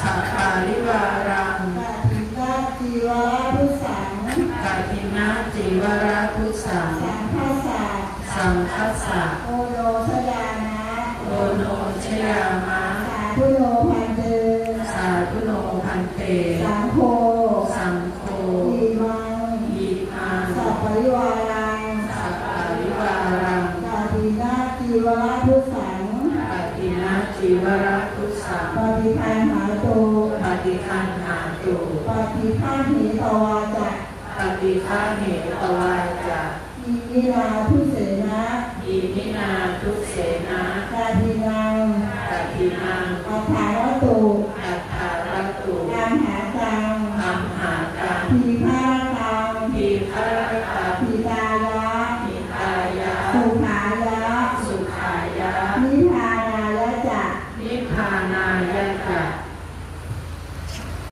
สังขาริวารังกาตินาจิวาราทุสังสังคัสสะโอนโอชยามะสาธุโนพันเต สังโฆอิมังสัปปาริวารัง พุทธัง นาจิวรัตุสังปฏิคันหาโตปฏิคันหาตุปฏิฆาหิตวาจะปฏิฆาเหตวายจะอิมินาทุเสนะอิมินาทุเสนะกาทีนังปฏินังอัฏฐารตุอัฏฐารตุอัมหากังอัมหากังทีฆาตังทีฆารตัง นิพพานายะ